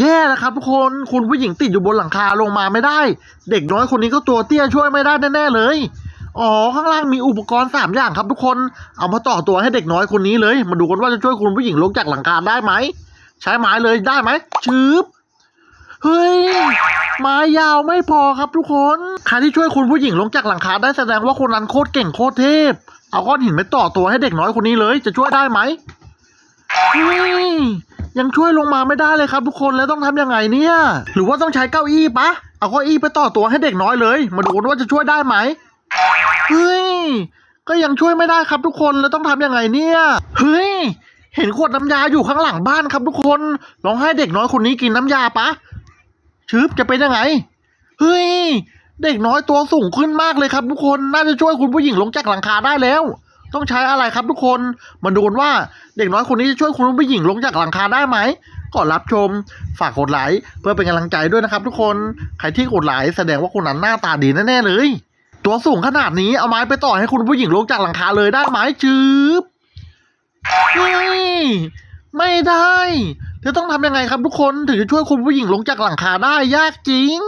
แย่แล้วครับทุกคนคุณผู้หญิงติดอยู่บนหลังคาลงมาไม่ได้ เด็กน้อยคนนี้ก็ตัวเตี้ยช่วยไม่ได้แน่ๆเลย อ๋อข้างล่างมีอุปกรณ์สามอย่างครับทุกคน เอามาต่อตัวให้เด็กน้อยคนนี้เลย มาดูกันว่าจะช่วยคุณผู้หญิงลงจากหลังคาได้ไหม ใช้ไม้เลยได้ไหมชืบเฮ้ยไม้ยาวไม่พอครับทุกคนใครที่ช่วยคุณผู้หญิงลงจากหลังคาได้แสดงว่าคนนั้นโคตรเก่งโคตรเทพ เอาก้อนหินไปต่อตัวให้เด็กน้อยคนนี้เลย จะช่วยได้ไหมเฮ้ ยังช่วยลงมาไม่ได้เลยครับทุกคนแล้วต้องทำยังไงเนี่ย หรือว่าต้องใช้เก้าอี้ปะเอาเก้าอี้ไปต่อตัวให้เด็กน้อยเลย มาดูว่าจะช่วยได้ไหมเฮ้ยก็ยังช่วยไม่ได้ครับทุกคนแล้วต้องทำยังไงเนี่ยเฮ้ยเห็นขวดน้ำยาอยู่ข้างหลังบ้านครับทุกคนลองให้เด็กน้อยคนนี้กินน้ำยาปะชึบจะเป็นยังไงเฮ้ยเด็กน้อยตัวสูงขึ้นมากเลยครับทุกคนน่าจะช่วยคุณผู้หญิงลงจากหลังคาได้แล้ว ต้องใช้อะไรครับทุกคน มาดูกันว่าเด็กน้อยคนนี้จะช่วยคุณผู้หญิงลงจากหลังคาได้ไหมก่อนรับชม ฝากกดไลค์เพื่อเป็นกำลังใจด้วยนะครับ ทุกคน ใครที่กดไลค์แสดงว่าคนนั้นหน้าตาดีแน่ๆเลย ตัวสูงขนาดนี้เอาไม้ไปต่อให้คุณผู้หญิงลงจากหลังคาเลยได้ไหมจืบเฮ้ยไม่ได้จะต้องทำยังไงครับทุกคนถึงจะช่วยคุณผู้หญิงลงจากหลังคาได้ยากจริง